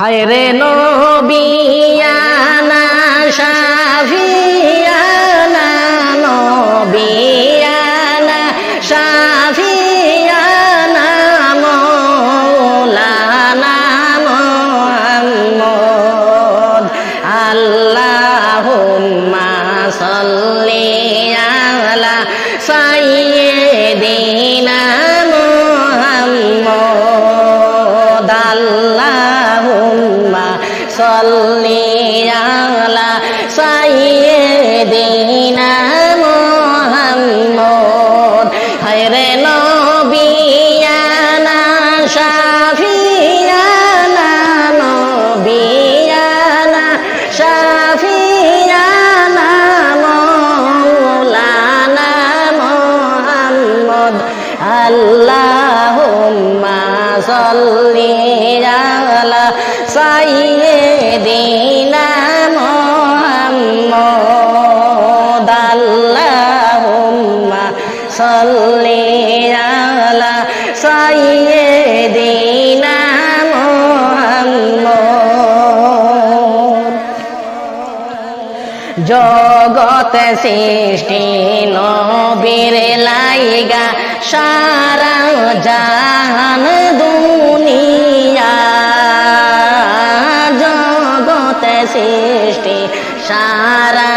হায় রে নবিয়ানা শাফিয়ানা নবিয়ানা শাফিয়ানা মৌলানা মুহাম্মদ। আল্লাহুম্মা সাল্লি আলা মুহাম্মদ। আল্লাহুম্মা সাল্লি আলা সাইয়্যিদিনা মুহাম্মদ। হায়রে নবিয়ানা শাফিয়ানা নবিয়ানা শাফিয়ানা মৌলানা মুহাম্মদ। আল্লাহুম্মা সাল্লি সাইয়্যিদিনা মুহাম্মদ। জগতে সৃষ্টি, নবীর লাইগা, সারা জাহান দুনিয়া। জগতে সৃষ্টি, সারা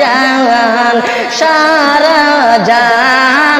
জাহান সারা জাহান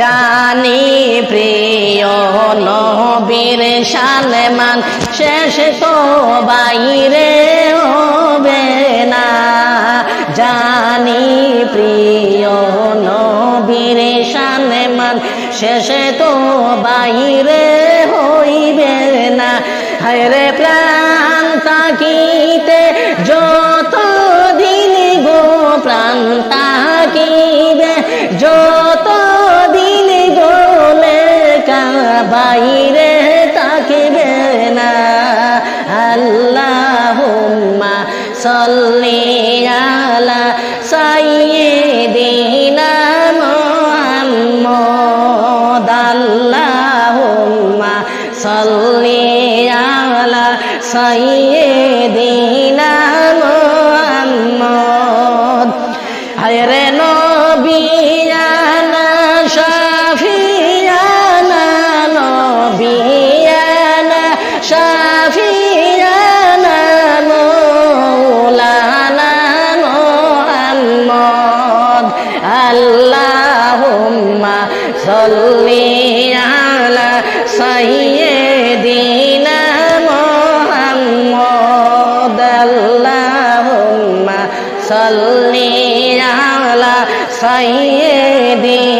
জানি প্রিয় নবীর শানমান শেষ তো বাইরে হবে না। জানি প্রিয় নবীর শানমান শেষ তো বাইরে হইবে না। হরে প্রাণ আলা সাইয়্যিদিনা মুহাম্মদ। হায়রে নবিয়ানা শাফিয়ানা নবিয়ানা শাফিয়ানা মৌলানা মুহাম্মদ। আল্লাহুম্মা সাল্লি আলা সাইয়্যিদিনা সাল্লি আলা সাইয়্যিদিনা